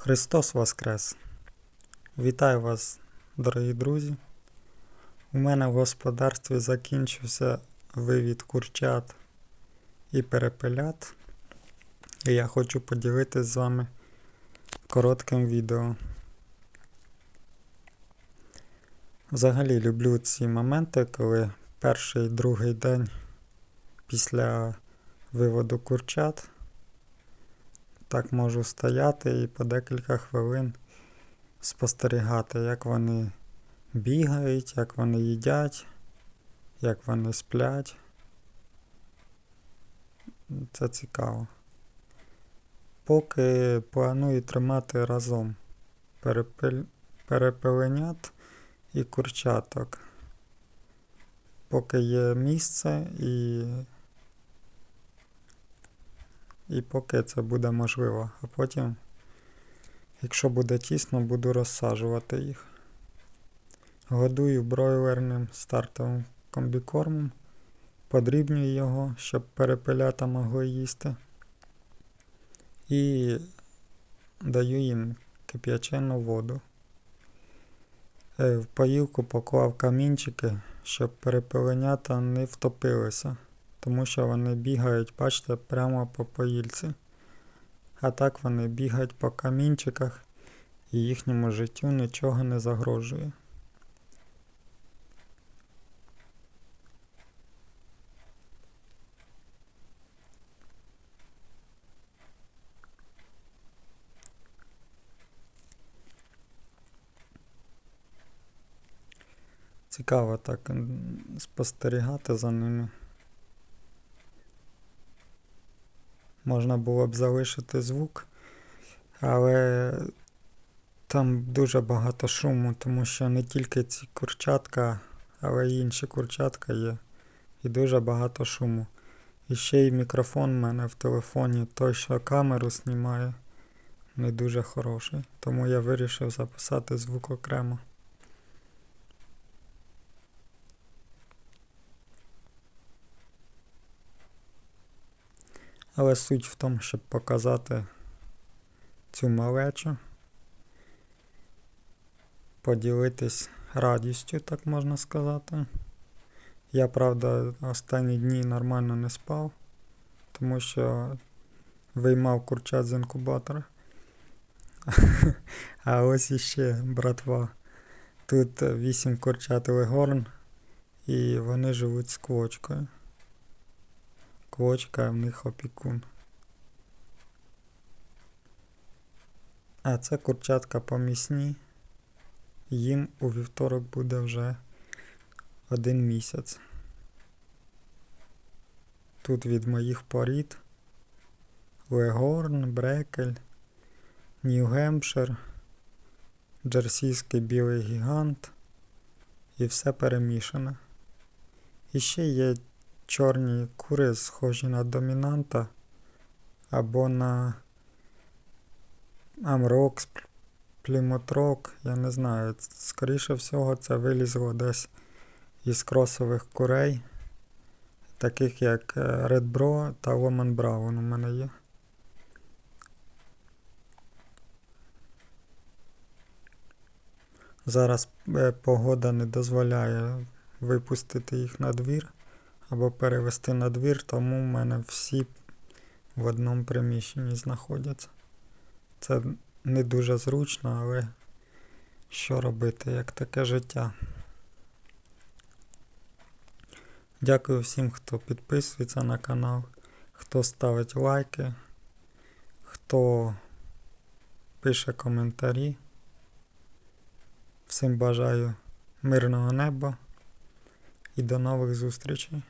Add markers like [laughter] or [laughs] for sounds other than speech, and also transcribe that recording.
Христос Воскрес! Вітаю вас, дорогі друзі. У мене в господарстві закінчився вивід курчат і перепелят. І я хочу поділитися з вами коротким відео. Взагалі люблю ці моменти, коли перший другий день після виводу курчат так можу стояти і по декілька хвилин спостерігати, як вони бігають, як вони їдять, як вони сплять. Це цікаво. Поки планую тримати разом перепел... перепеленят і курчаток. Поки є місце і і поки це буде можливо. А потім, якщо буде тісно, буду розсаджувати їх. Годую бройлерним стартовим комбікормом, подрібнюю його, щоб перепелята могли їсти. І даю їм кип'ячену воду. Е, В поїлку поклав камінчики, щоб перепеленята не втопилися тому що вони бігають, бачите, прямо по поїльці. А так вони бігають по камінчиках і їхньому життю нічого не загрожує. Цікаво так спостерігати за ними. Можна було б залишити звук, але там дуже багато шуму, тому що не тільки ці курчатка, але й інші курчатка є. І дуже багато шуму. І ще й мікрофон в мене в телефоні, той, що камеру знімає, не дуже хороший. Тому я вирішив записати звук окремо. Але суть в тому, щоб показати цю малечу, поділитись радістю, так можна сказати. Я, правда, останні дні нормально не спав, тому що виймав курчат з інкубатора. [laughs] А ось іще, братва. Тут вісім курчат легорн, і вони живуть з квочкою. Квочка в них опікун. А це курчатка помісні. Їм у вівторок буде вже один місяць. Тут від моїх порід Легорн, Брекель, Нью-Гемпшир, Джерсійський білий гігант і все перемішане. І ще є чорні кури схожі на домінанта або на Амрокс, Плімотрок, я не знаю. Скоріше всього, це вилізло десь із кросових курей, таких як Red Bro та Woman Brown у мене є. Зараз е, погода не дозволяє випустити їх на двір або перевести на двір, тому в мене всі в одному приміщенні знаходяться. Це не дуже зручно, але що робити, як таке життя. Дякую всім, хто підписується на канал, хто ставить лайки, хто пише коментарі. Всім бажаю мирного неба і до нових зустрічей.